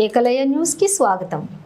ఏకలయ న్యూస్కి స్వాగతం.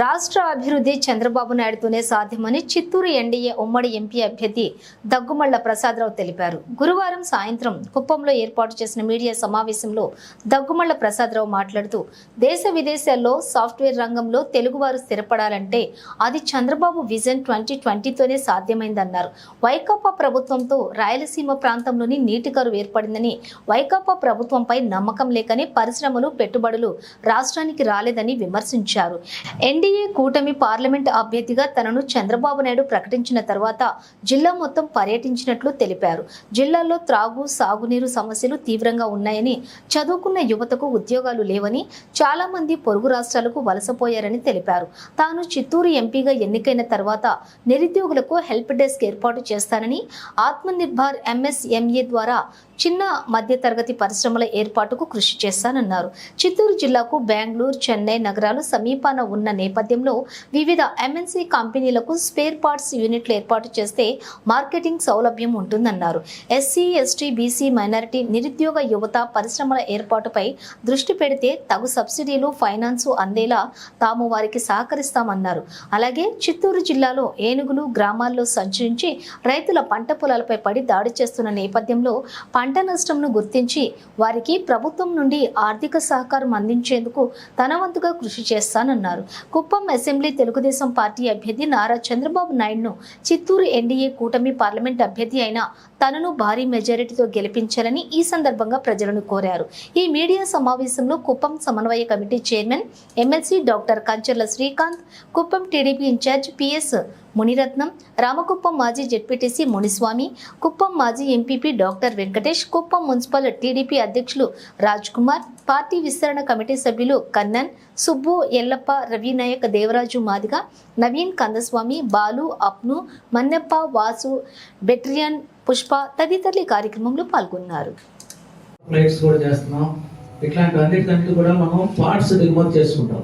రాష్ట్ర అభివృద్ధి చంద్రబాబు నాయుడుతోనే సాధ్యమని చిత్తూరు ఎన్డీఏ ఉమ్మడి ఎంపీ అభ్యర్థి దగ్గుమళ్ళ ప్రసాదరావు తెలిపారు. గురువారం సాయంత్రం కుప్పంలో ఏర్పాటు చేసిన మీడియా సమావేశంలో దగ్గుమళ్ళ ప్రసాదరావు మాట్లాడుతూ దేశ విదేశాల్లో సాఫ్ట్వేర్ రంగంలో తెలుగువారు స్థిరపడాలంటే అది చంద్రబాబు విజన్ ట్వంటీ ట్వంటీతోనే సాధ్యమైందన్నారు. వైకాపా ప్రభుత్వంతో రాయలసీమ ప్రాంతంలోని నీటి కరువు ఏర్పడిందని వైకాపా ప్రభుత్వంపై నమ్మకం లేకనే పరిశ్రమలు పెట్టుబడులు రాష్ట్రానికి రాలేదని విమర్శించారు. ఎన్ ఎన్డీఏ కూటమి పార్లమెంట్ అభ్యర్థిగా తనను చంద్రబాబు నాయుడు ప్రకటించిన తర్వాత జిల్లా మొత్తం పర్యటించినట్లు తెలిపారు. జిల్లాలో త్రాగు సాగునీరు సమస్యలు తీవ్రంగా ఉన్నాయని చదువుకున్న యువతకు ఉద్యోగాలు లేవని చాలా మంది పొరుగు రాష్ట్రాలకు వలసపోయారని తెలిపారు. తాను చిత్తూరు ఎంపీగా ఎన్నికైన తర్వాత నిరుద్యోగులకు హెల్ప్ డెస్క్ ఏర్పాటు చేస్తానని ఆత్మనిర్భర్ ఎంఎస్ఎంఏ ద్వారా చిన్న మధ్యతరగతి పరిశ్రమల ఏర్పాటుకు కృషి చేస్తానన్నారు. చిత్తూరు జిల్లాకు బెంగళూరు చెన్నై నగరాలు సమీపాన ఉన్న నేపథ్యంలో వివిధ ఎంఎన్సీ కంపెనీలకు స్పేర్ పార్ట్స్ యూనిట్లు ఏర్పాటు చేస్తే మార్కెటింగ్ సౌలభ్యం ఉంటుందన్నారు. ఎస్సీ ఎస్టీ బీసీ మైనారిటీ నిరుద్యోగ యువత పరిశ్రమల ఏర్పాటుపై దృష్టి పెడితే తగు సబ్సిడీలు ఫైనాన్సు అందేలా తాము వారికి సహకరిస్తామన్నారు. అలాగే చిత్తూరు జిల్లాలో ఏనుగులు గ్రామాల్లో సంచరించి రైతుల పంట పొలాలపై పడి దాడి చేస్తున్న నేపథ్యంలో పంట నష్టంను గుర్తించి వారికి ప్రభుత్వం నుండి ఆర్థిక సహకారం అందించేందుకు తన వంతుగా కృషి చేస్తానన్నారు. కుప్పం అసెంబ్లీ తెలుగుదేశం పార్టీ అభ్యర్థి నారా చంద్రబాబు నాయుడును చిత్తూరు ఎన్డీఏ కూటమి పార్లమెంట్ అభ్యర్థి అయిన తనను భారీ మెజారిటీతో గెలిపించాలని ఈ సందర్భంగా ప్రజలను కోరారు. ఈ మీడియా సమావేశంలో కుప్పం సమన్వయ committee chairman MLC doctor Kancharla Srikanth Kuppam TDP incharge PS Muniratnam Ramakuppam మాజీ జెడ్పీటీసీ మునిస్వామి కుప్పం మాజీ MPP doctor Venkatesh Kuppam municipal TDP అధ్యక్షులు రాజ్ కుమార్ పార్టీ విస్తరణ కమిటీ సభ్యులు కన్నన్ సుబ్బు ఎల్లప్ప రవినాయక్ దేవరాజు మాదిగ నవీన్ కందస్వామి బాలు అప్ను మన్నెప్ప వాసు బెట్రియన్ పుష్ప తదితరులు కార్యక్రమంలో పాల్గొన్నారు. ఫ్లైట్స్ కూడా చేస్తున్నాం. ఇట్లాంటి అన్నిటికంటే కూడా మనం పార్ట్స్ దిగుమతి చేసుకుంటాం.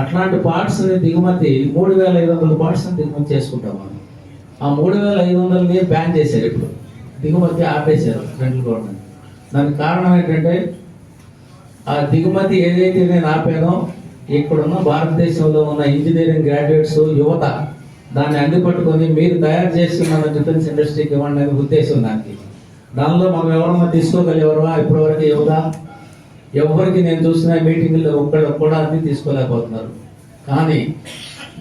అట్లాంటి పార్ట్స్ దిగుమతి మూడు వేల ఐదు వందల పార్ట్స్ దిగుమతి చేసుకుంటాం మనం. ఆ మూడు వేల ఐదు వందలని బ్యాన్ చేశారు ఇప్పుడు. దిగుమతి ఆపేశారు సెంట్రల్ గవర్నమెంట్. దానికి కారణం ఏంటంటే ఆ దిగుమతి ఏదైతే నేను ఆపానో ఇక్కడున్న భారతదేశంలో ఉన్న ఇంజనీరింగ్ గ్రాడ్యుయేట్స్ యువత దాన్ని అందిపట్టుకొని మీరు తయారు చేసి మన డిఫెన్స్ ఇండస్ట్రీకి ఇవ్వండి అనే ఉద్దేశం దానికి దానిలో మనం ఎవరన్నా తీసుకోగలిగేవరా ఇప్పటివరకు ఇవ్వదా ఎవరికి నేను చూసిన మీటింగ్లో ఒక్కడ కూడా అన్ని తీసుకోలేకపోతున్నారు. కానీ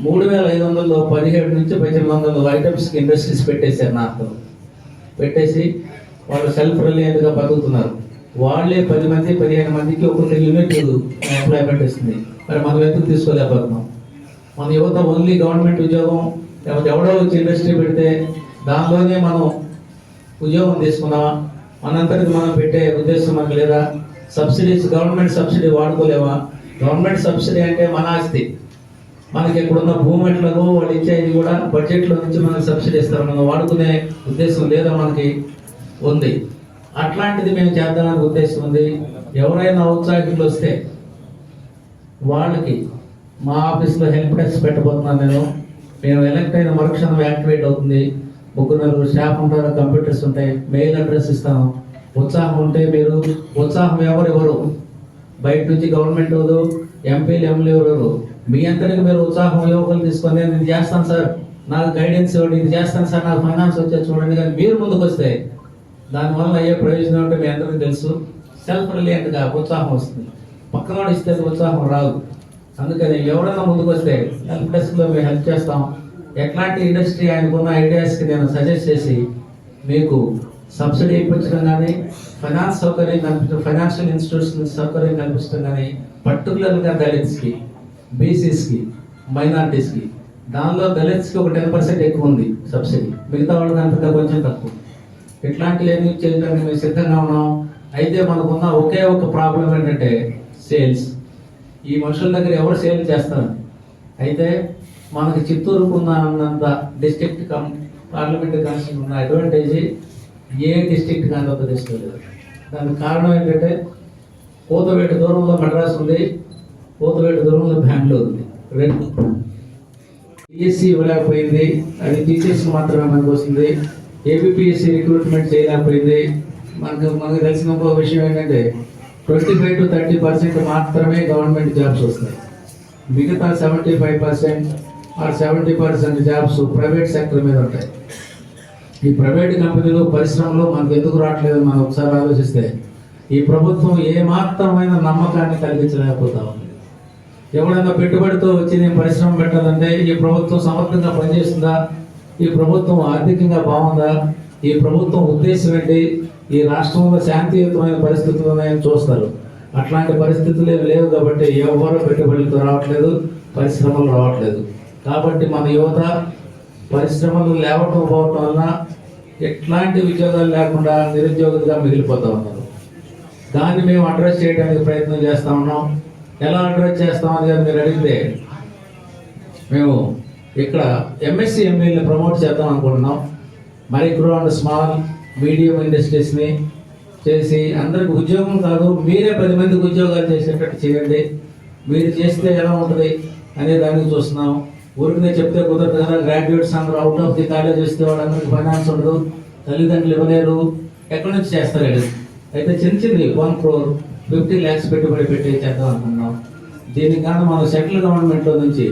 మూడు వేల ఐదు వందల్లో పదిహేడు నుంచి పద్దెనిమిది వందల ఐటమ్స్కి ఇండస్ట్రీస్ పెట్టేశారు నాకు. పెట్టేసి వాళ్ళు సెల్ఫ్ రిలయంట్గా బతుకుతున్నారు. వాళ్ళే పది మంది పదిహేను మందికి ఒక్కొక్క యూనిట్ ఎంప్లాయ్మెంట్ ఇస్తుంది. మరి మనం ఎందుకు తీసుకోలేకపోతున్నాం? మన యువత ఓన్లీ గవర్నమెంట్ ఉద్యోగం లేకపోతే ఎవడో వచ్చి ఇండస్ట్రీ పెడితే దానిలోనే మనం ఉద్యోగం తీసుకున్నామా మనంతటికి మనం పెట్టే ఉద్దేశం మనకు లేదా? సబ్సిడీస్ గవర్నమెంట్ సబ్సిడీ వాడుకోలేవా గవర్నమెంట్ సబ్సిడీ అంటే మన ఆస్తి. మనకి ఇక్కడున్న భూమి వాళ్ళు ఇచ్చేది కూడా బడ్జెట్లో నుంచి మనకి సబ్సిడీ ఇస్తారు. మనం వాడుకునే ఉద్దేశం లేదా మనకి ఉంది. అట్లాంటిది మేము చేద్దామనే ఉద్దేశం ఉంది. ఎవరైనా ఔత్సాహికులు వస్తే వాళ్ళకి మా ఆఫీస్లో హెల్ప్ డెస్క్ పెట్టబోతున్నాను నేను. మేము ఎలక్ట్ అయిన మరుక్షణం యాక్టివేట్ అవుతుంది. ముగ్గురు నలుగురు స్టాఫ్ ఉంటారు కంప్యూటర్స్ ఉంటాయి. మెయిల్ అడ్రస్ ఇస్తాను. ఉత్సాహం ఉంటే మీరు ఉత్సాహం ఎవరు ఎవరు బయట నుంచి గవర్నమెంట్ ఎవరు ఎంపీలు ఎమ్మెల్యే ఎవరు మీ అంతటికి మీరు ఉత్సాహం యువకులు తీసుకొని నేను ఇది చేస్తాను సార్. నాకు గైడెన్స్ ఇవ్వండి ఇది చేస్తాను సార్. నాకు ఫైనాన్స్ వచ్చే చూడండి కానీ మీరు ముందుకు వస్తే దానివల్ల అయ్యే ప్రయోజనం అంటే మీ అందరికీ తెలుసు. సెల్ఫ్ రిలియంట్గా ఉత్సాహం వస్తుంది. పక్కన ఇస్తే ఉత్సాహం రాదు. అందుకని ఎవరైనా ముందుకు వస్తే హెల్ప్ డెస్క్లో మేము హెల్ప్ చేస్తాం. ఎట్లాంటి ఇండస్ట్రీ ఆయనకున్న ఐడియాస్కి నేను సజెస్ట్ చేసి మీకు సబ్సిడీ ఇప్పించడం కానీ ఫైనాన్స్ సౌకర్యం కల్పించడం ఫైనాన్షియల్ ఇన్స్టిట్యూట్స్ సౌకర్యం కల్పించడం కానీ పర్టికులర్గా దళిత్స్కి బీసీస్కి మైనార్టీస్కి దానిలో దళిత్స్కి ఒక టెన్ పర్సెంట్ ఎక్కువ ఉంది సబ్సిడీ మిగతా వాళ్ళ అంతగా కొంచెం తక్కువ. ఇట్లాంటివి ఏమి చేయడానికి మేము సిద్ధంగా ఉన్నాం. అయితే మనకున్న ఒకే ఒక ప్రాబ్లం ఏంటంటే సేల్స్ ఈ మనుషుల దగ్గర ఎవరు సేవ చేస్తారు? అయితే మనకి చిత్తూరుకున్న అన్నంత డిస్ట్రిక్ట్ కం పార్లమెంట్ కమిషన్ ఉన్న అడ్వాంటేజ్ ఏ డిస్ట్రిక్ట్ కానీ ఒక లేదు. దానికి కారణం ఏంటంటే కోతవేట దూరంలో మద్రాసు ఉంది కోతవేట దూరంలో బెంగళూరు ఉంది. రెండు. పిఎస్సి ఇవ్వలేకపోయింది అది టీచర్స్ మాత్రమే మనకు వస్తుంది. ఏబిపిఎస్సి రిక్రూట్మెంట్ చేయలేకపోయింది. మనకు మనకు తెలిసిన ఒక విషయం ఏంటంటే twenty five to thirty percent మాత్రమే గవర్నమెంట్ జాబ్స్ వస్తాయి. మిగతా seventy five percent or seventy percent jobs private sector మీద ఉంటాయి. ఈ ప్రైవేట్ కంపెనీలు పరిశ్రమలు మనకు ఎందుకు రావట్లేదు మనం ఒకసారి ఆలోచిస్తే ఈ ప్రభుత్వం ఏ మాత్రమైన నమ్మకాన్ని కలిగించలేకపోతా ఉంది. ఎవడైనా పెట్టుబడితో వచ్చి నేను పరిశ్రమ పెట్టాలంటే ఈ ప్రభుత్వం సమర్థంగా పనిచేస్తుందా? ఈ ప్రభుత్వం ఆర్థికంగా బాగుందా? ఈ ప్రభుత్వం ఉద్దేశం ఏంటి? ఈ రాష్ట్రంలో శాంతియుతమైన పరిస్థితులు ఉన్నాయని చూస్తారు. అట్లాంటి పరిస్థితులు లేవు కాబట్టి ఎవరు పెట్టుబడులతో రావట్లేదు పరిశ్రమలు రావట్లేదు. కాబట్టి మన యువత పరిశ్రమలు లేవటం పోవటం వలన ఎట్లాంటి ఉద్యోగాలు లేకుండా నిరుద్యోగులుగా మిగిలిపోతూ ఉన్నారు. దాన్ని మేము అడ్రస్ చేయడానికి ప్రయత్నం చేస్తూ ఉన్నాం. ఎలా అడ్రస్ చేస్తామని కానీ మీరు అడిగితే మేము ఇక్కడ ఎంఎస్సి ఎంఈని ప్రమోట్ చేద్దాం అనుకుంటున్నాం. మైక్రో అండ్ స్మాల్ మీడియం ఇండస్ట్రీస్ని చేసి అందరికి ఉద్యోగం కాదు మీరే పది మందికి ఉద్యోగాలు చేసేటట్టు చేయండి. మీరు చేస్తే ఎలా ఉంటుంది అనే దానికి చూస్తున్నాం. ఊరికనే చెప్తే కుదరదు కదా గ్రాడ్యుయేట్స్ అందరూ అవుట్ ఆఫ్ ది కాలేజ్ వస్తే వాళ్ళందరికీ ఫైనాన్స్ ఉండదు తల్లిదండ్రులు ఇవ్వలేరు. ఎక్కడి నుంచి చేస్తారు అయితే చిన్న చిన్నది వన్ క్రోర్ ఫిఫ్టీ ల్యాక్స్ పెట్టుబడి పెట్టి చేద్దాం అనుకున్నాం. దీనికి కానీ మనం సెంట్రల్ గవర్నమెంట్లో నుంచి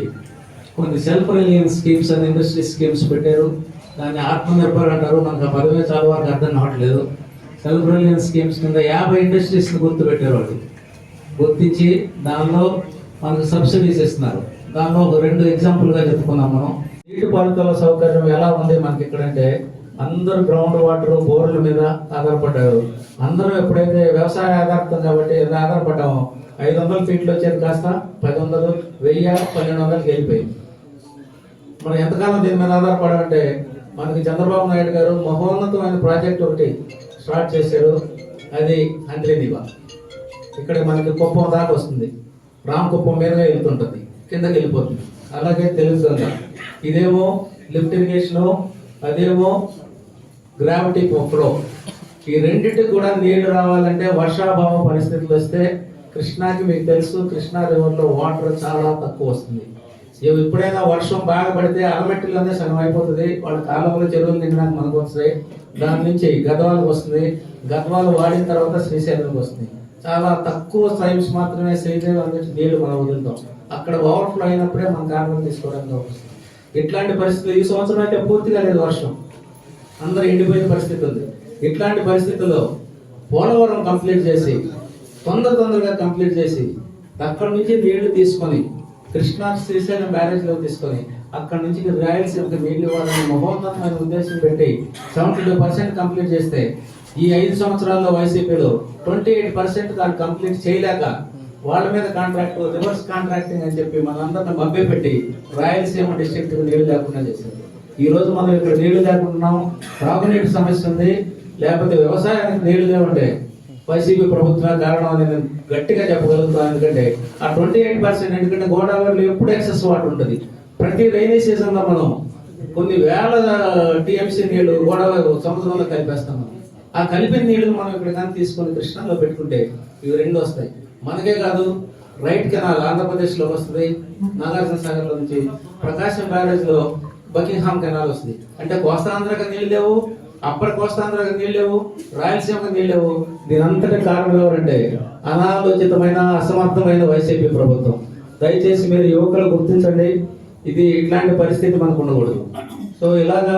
కొన్ని self reliance schemes and industry schemes పెట్టారు. దాన్ని ఆత్మనిర్భర్ అంటారు మనకు ఆ పదవే చాలా వరకు అర్థం కావట్లేదు. సెల్ఫ్ రిలయన్స్ స్కీమ్స్ కింద యాభై ఇండస్ట్రీస్ని గుర్తు పెట్టారు వాళ్ళు గుర్తించి దానిలో మనకు సబ్సిడీస్ ఇస్తున్నారు. దానిలో ఒక రెండు ఎగ్జాంపుల్గా చెప్పుకున్నాం మనం. నీటిపారుదల సౌకర్యం ఎలా ఉంది మనకి ఇక్కడంటే అందరూ గ్రౌండ్ వాటర్ బోర్ల మీద ఆధారపడ్డారు. అందరూ ఎప్పుడైతే వ్యవసాయ ఆధారితం కాబట్టి ఎలా ఆధారపడ్డామో ఐదు వందల ఫీట్లు వచ్చేది కాస్త పది వందలు వెయ్యి పన్నెండు వందలకి వెళ్ళిపోయింది. మనం ఎంతకాలం దీని మీద ఆధారపడాలంటే మనకి చంద్రబాబు నాయుడు గారు మహోన్నతమైన ప్రాజెక్ట్ ఒకటి స్టార్ట్ చేశారు. అది అంత్రేదీప ఇక్కడ మనకి కుప్పం దాకా వస్తుంది. రామ్ కుప్పం మీదుగా వెళ్తుంటుంది. కిందకి వెళ్ళిపోతుంది. అలాగే తెలుగు ఇదేమో లిఫ్ట్ ఇరిగేషను అదేమో గ్రావిటీ ఫ్లో ఈ రెండింటికి కూడా నీళ్ళు రావాలంటే వర్షాభావ పరిస్థితులు వస్తే కృష్ణాకి మీకు తెలుసు కృష్ణా రివర్లో వాటర్ చాలా తక్కువ వస్తుంది. ఎప్పుడైనా వర్షం బాగా పడితే అలమెట్టులోనే సగం అయిపోతుంది. వాళ్ళ కాలంలో చెరువులు నిండడానికి మనకు వస్తాయి దాని నుంచి గద్వాలకు వస్తుంది. గద్వాలు వాడిన తర్వాత శ్రీశైలంకి వస్తుంది. చాలా తక్కువ టైమ్స్ మాత్రమే శ్రీశైలం నుంచి నీళ్ళు మనం వదులుతాం. అక్కడ ఓవర్ఫ్లో అయినప్పుడే మన కారణం తీసుకోవడానికి వస్తుంది. ఇట్లాంటి పరిస్థితులు ఈ సంవత్సరం అయితే పూర్తిగా లేదు వర్షం. అందరూ ఎండిపోయిన పరిస్థితి ఉంది. ఇట్లాంటి పరిస్థితుల్లో పోలవరం కంప్లీట్ చేసి తొందర తొందరగా కంప్లీట్ చేసి అక్కడి నుంచి నీళ్ళు తీసుకొని కృష్ణా శ్రీశైలం బ్యారేజ్లో తీసుకొని అక్కడి నుంచి రాయలసీమకి నీళ్ళు ఇవ్వాలని మహోన్నతమైన ఉద్దేశం పెట్టి సెవెంటీ టూ పర్సెంట్ కంప్లీట్ చేస్తే ఈ ఐదు సంవత్సరాల్లో వైసీపీలో ట్వంటీ ఎయిట్ పర్సెంట్ దాన్ని కంప్లీట్ చేయలేక వాళ్ళ మీద కాంట్రాక్ట్ రివర్స్ కాంట్రాక్టింగ్ అని చెప్పి మనందరిని మభ్య పెట్టి రాయలసీమ డిస్ట్రిక్ట్ నీళ్ళు లేకుండా చేశారు. ఈ రోజు మనం ఇక్కడ నీళ్ళు లేకుంటున్నాం త్రాగునీటి సమస్య ఉంది. లేకపోతే వ్యవసాయానికి నీళ్ళు లేవంటే వైసీపీ ప్రభుత్వం కారణం అని గట్టిగా చెప్పగలుగుతాం ఎందుకంటే ఆ ట్వంటీ ఎయిట్ పర్సెంట్ ఎందుకంటే గోదావరిలో ఎప్పుడు ఎక్సెస్ వాటర్ ఉంటుంది. ప్రతి రైనీ సీజన్లో మనం కొన్ని వేల టీఎంసీ నీళ్ళు గోదావరి సముద్రంలో కలిపేస్తాం మనం. ఆ కలిపిన నీళ్ళు మనం ఇక్కడ కానీ తీసుకొని కృష్ణాలో పెట్టుకుంటే ఇవి రెండు వస్తాయి. మనకే కాదు రైట్ కెనాల్ ఆంధ్రప్రదేశ్లో వస్తుంది నాగార్జున సాగర్లో నుంచి ప్రకాశం బ్యారేజ్లో బకింగ్హామ్ కెనాల్ వస్తుంది. అంటే కోస్తాంధ్రకి నీళ్ళు లేవు అప్పటి కోస్తాంధ్రకి నీళ్ళు లేవు రాయలసీమకి వెళ్ళావు. లేవు కారణం ఎవరంటే అనాలోచితమైన అసమర్థమైన వైసీపీ ప్రభుత్వం. దయచేసి మీరు యువకులు గుర్తించండి. ఇది ఇట్లాంటి పరిస్థితి మనకు ఉండకూడదు. సో ఇలాగా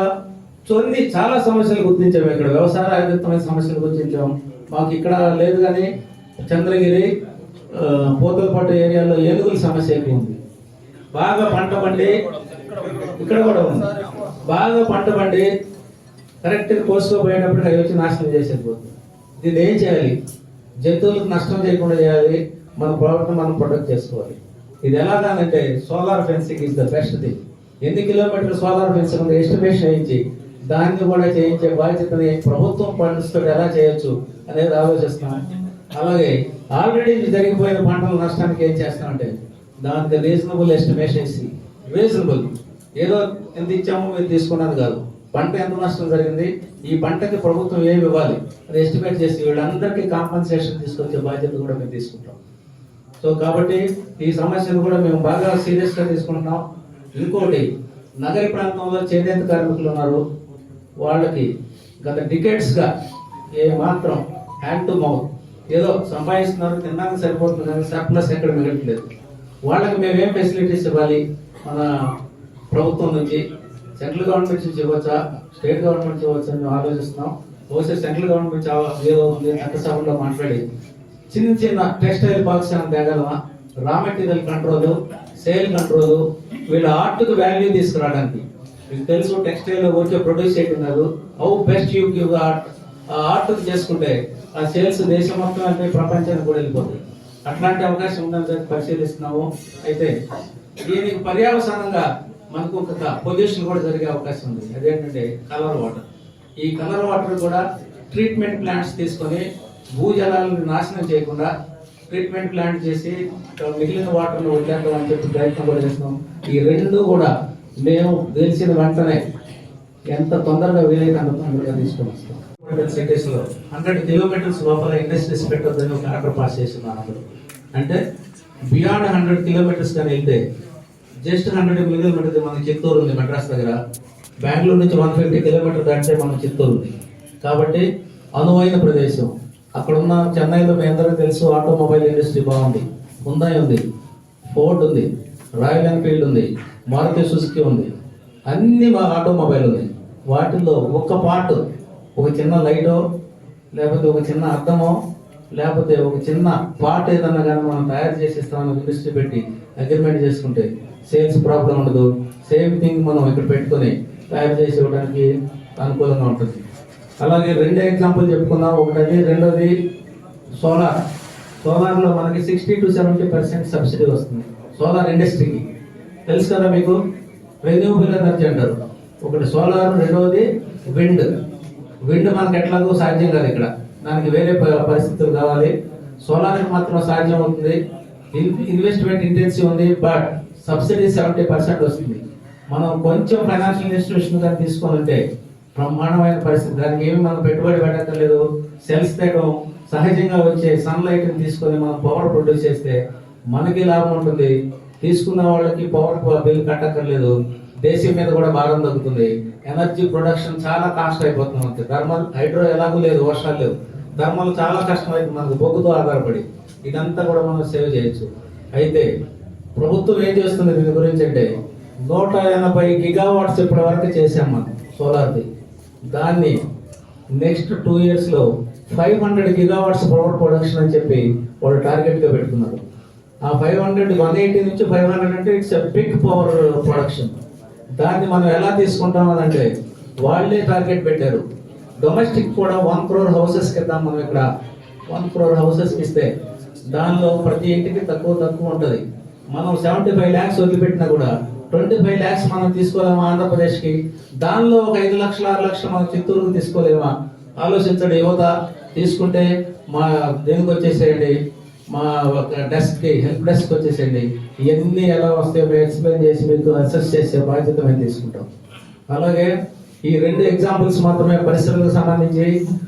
కొన్ని చాలా సమస్యలు గుర్తించాము ఇక్కడ. వ్యవసాయ ఆధారితమైన సమస్యలు గుర్తించాం. మాకు ఇక్కడ లేదు కానీ చంద్రగిరి పోతలపాటు ఏరియాలో ఏనుగుల సమస్య ఎక్కువ ఉంది. బాగా పంట పండి ఇక్కడ కూడా ఉంది. బాగా పంట పండి కరెక్ట్ కోసుకోపోయేటప్పుడు అవి వచ్చి నాశనం చేసేది పోతుంది దీన్ని ఏం చేయాలి? జంతువులకు నష్టం చేయకుండా చేయాలి. మన ప్రోడక్ట్ మనం ప్రొటెక్ట్ చేసుకోవాలి. ఇది ఎలాగానంటే solar fencing is the best thing ఎన్ని కిలోమీటర్లు సోలార్ ఫెన్సింగ్ ఉంది? ఎస్టిమేషన్ వేయించి దాన్ని కూడా చేయించే బాధ్యతని ప్రభుత్వం పండిస్తూ ఎలా చేయొచ్చు అనేది ఆలోచిస్తున్నాం. అలాగే ఆల్రెడీ జరిగిపోయిన పంటల నష్టానికి ఏం చేస్తామంటే దానికి రీజనబుల్ ఎస్టిమేషన్ వేసి రీజనబుల్ ఏదో ఎంత ఇచ్చామో మీరు తీసుకున్నది కాదు. పంట ఎంత నష్టం జరిగింది? ఈ పంటకి ప్రభుత్వం ఏమి ఇవ్వాలి? అది ఎస్టిమేట్ చేసి వీళ్ళందరికీ కాంపన్సేషన్ తీసుకొచ్చే బాధ్యత కూడా మేము తీసుకుంటాం. సో కాబట్టి ఈ సమస్యను కూడా మేము బాగా సీరియస్గా తీసుకుంటున్నాం. ఇంకోటి నగర ప్రాంతంలో చేనేత కార్మికులు ఉన్నారు. వాళ్ళకి గత డికెట్స్గా ఏమాత్రం ఏ మాత్రం హ్యాండ్ టు మౌత్ ఏదో సంపాదిస్తున్నారు తినడానికి సరిపోతుంది కానీ సర్ప్లస్ ఎక్కడ మిగట్లేదు వాళ్ళకి మేము ఏం ఫెసిలిటీస్ ఇవ్వాలి? మన ప్రభుత్వం నుంచి సెంట్రల్ గవర్నమెంట్ నుంచి ఇవ్వచ్చా? స్టేట్ గవర్నమెంట్ నుంచి ఇవ్వచ్చా మేము ఆలోచిస్తున్నాం. బహుశా సెంట్రల్ గవర్నమెంట్ ఏదో ఉంది చట్టసభలో మాట్లాడి. చిన్న చిన్న టెక్స్టైల్ పాలసీ అని తేగలమా? Raw material control sale control వీళ్ళ ఆర్ట్కి వాల్యూ తీసుకురావడానికి. మీకు తెలుసు textile okay produce చేయకున్నారు how best you give art ఆ ఆర్ట్ చేసుకుంటే ఆ సేల్స్ దేశం మొత్తం అంటే ప్రపంచానికి కూడా వెళ్ళిపోతుంది అట్లాంటి అవకాశం ఉందని పరిశీలిస్తున్నాము. అయితే దీనికి పర్యవసానంగా మనకు ఒక పొల్యూషన్ కూడా జరిగే అవకాశం ఉంది. అదేంటంటే కలర్ వాటర్. ఈ కలర్ వాటర్ కూడా ట్రీట్మెంట్ ప్లాంట్స్ తీసుకొని భూజలాలను నాశనం చేయకుండా ట్రీట్మెంట్ ప్లాంట్ చేసి మిగిలిన వాటర్లో వదిలేద్దాం అని చెప్పి ప్రయత్నం కూడా చేస్తున్నాం. ఈ రెండు కూడా మేము తెలిసిన వెంటనే ఎంత తొందరగా వీలైతే అంత తొందరగా తీసుకొని వస్తాం. సిటీస్లో హండ్రెడ్ కిలోమీటర్స్ లోపల ఇండస్ట్రీస్ పెట్టొద్దని ఒక ఆర్డర్ పాస్ చేస్తున్నాను అందరూ అంటే బియాండ్ హండ్రెడ్ కిలోమీటర్స్ కానీ వెళ్తే జస్ట్ హండ్రెడ్ కిలోమీటర్స్ మన చిత్తూరు ఉంది మద్రాస్ దగ్గర. బెంగళూరు నుంచి వన్ ఫిఫ్టీ కిలోమీటర్ దాటితే మన చిత్తూరు ఉంది. కాబట్టి అనువైన ప్రదేశం. అక్కడ ఉన్న చెన్నైలో మీ అందరూ తెలుసు ఆటోమొబైల్ ఇండస్ట్రీ బాగుంది. హుందాయ్ ఉంది ఫోర్డ్ ఉంది రాయల్ ఎన్ఫీల్డ్ ఉంది మారుతి సుజుకి ఉంది. అన్ని మా ఆటోమొబైల్ ఉంది వాటిల్లో ఒక్క పార్ట్ ఒక చిన్న లైటో లేకపోతే ఒక చిన్న అద్దమో లేకపోతే ఒక చిన్న పార్ట్ ఏదన్నా కానీ మనం తయారు చేసి ఇస్తామని ఇండస్ట్రీ పెట్టి అగ్రిమెంట్ చేసుకుంటే సేల్స్ ప్రాబ్లం ఉండదు. సేమ్ థింగ్ మనం ఇక్కడ పెట్టుకొని తయారు చేసి ఇవ్వడానికి అనుకూలంగా ఉంటుంది. అలాగే రెండే ఎగ్జాంపుల్ చెప్పుకుందాం. ఒకటి రెండోది సోలార్ సోలార్లో మనకి sixty to seventy percent subsidy వస్తుంది. సోలార్ ఇండస్ట్రీకి తెలుసు కదా మీకు? రెన్యూబుల్ ఎనర్జీ అంటారు. ఒకటి సోలార్ రెండవది విండ్ విండ్ మనకి ఎట్లాగో సాధ్యం కాదు ఇక్కడ. దానికి వేరే ప- పరిస్థితులు కావాలి. సోలార్కి మాత్రం సాధ్యం అవుతుంది. ఇన్వెస్ట్మెంట్ ఇంటెన్సివ్ ఉంది బట్ సబ్సిడీ సెవెంటీ పర్సెంట్ వస్తుంది. మనం కొంచెం ఫైనాన్షియల్ ఇన్స్టిట్యూషన్ కానీ తీసుకోవాలంటే బ్రహ్మాండమైన పరిస్థితి. దానికి ఏమి మనం పెట్టుబడి పెట్టక్కర్లేదు. సెల్స్ తేయడం సహజంగా వచ్చే సన్లైట్ తీసుకొని మనం పవర్ ప్రొడ్యూస్ చేస్తే మనకి లాభం ఉంటుంది. తీసుకున్న వాళ్ళకి పవర్ బిల్ కట్టక్కర్లేదు. దేశం మీద కూడా భారం తగ్గుతుంది. ఎనర్జీ ప్రొడక్షన్ చాలా కాస్ట్ అయిపోతుంది. మనకి థర్మల్ హైడ్రో ఎలాగూ లేదు వర్షాలు లేవు. థర్మల్ చాలా కష్టం మనకు బొగ్గుతో ఆధారపడి. ఇదంతా కూడా మనం సేవ్ చేయొచ్చు. అయితే ప్రభుత్వం ఏం చేస్తుంది దీని గురించి అంటే నూట ఎనభై గిగావాట్స్ ఇప్పటి వరకు చేసాం మనం సోలార్ది దాన్ని నెక్స్ట్ టూ ఇయర్స్లో five hundred gigawatts power production అని చెప్పి వాళ్ళు టార్గెట్గా పెట్టుకున్నారు ఆ ఫైవ్ హండ్రెడ్ వన్ ఎయిటీ నుంచి ఫైవ్ హండ్రెడ్ అంటే it's a big power production దాన్ని మనం ఎలా తీసుకుంటాం అని అంటే వాళ్ళే టార్గెట్ పెట్టారు. డొమెస్టిక్ కూడా వన్ క్రోర్ హౌసెస్ కింద మనం ఇక్కడ వన్ క్రోర్ హౌసెస్కి ఇస్తే దానిలో ప్రతి ఇంటికి తక్కువ తక్కువ ఉంటుంది. మనం సెవెంటీ ఫైవ్ ల్యాక్స్ వదిలిపెట్టినా కూడా ట్వంటీ ఫైవ్ ల్యాక్స్ మనం తీసుకోలేమా ఆంధ్రప్రదేశ్కి? దానిలో ఒక ఐదు లక్షల ఆరు లక్షలు మనం చిత్తూరుకు తీసుకోలేమా? ఆలోచించండి యువత తీసుకుంటే మా దేనికి వచ్చేసేయండి? మా ఒక డెస్క్కి హెల్ప్ డెస్క్ వచ్చేసేయండి. ఇవన్నీ ఎలా వస్తాయో మేము ఎక్స్ప్లెయిన్ చేసి మీకు అసెస్ చేసే బాధ్యత మేము తీసుకుంటాం. అలాగే ఈ రెండు ఎగ్జాంపుల్స్ మాత్రమే పరిశ్రమలకు సంబంధించి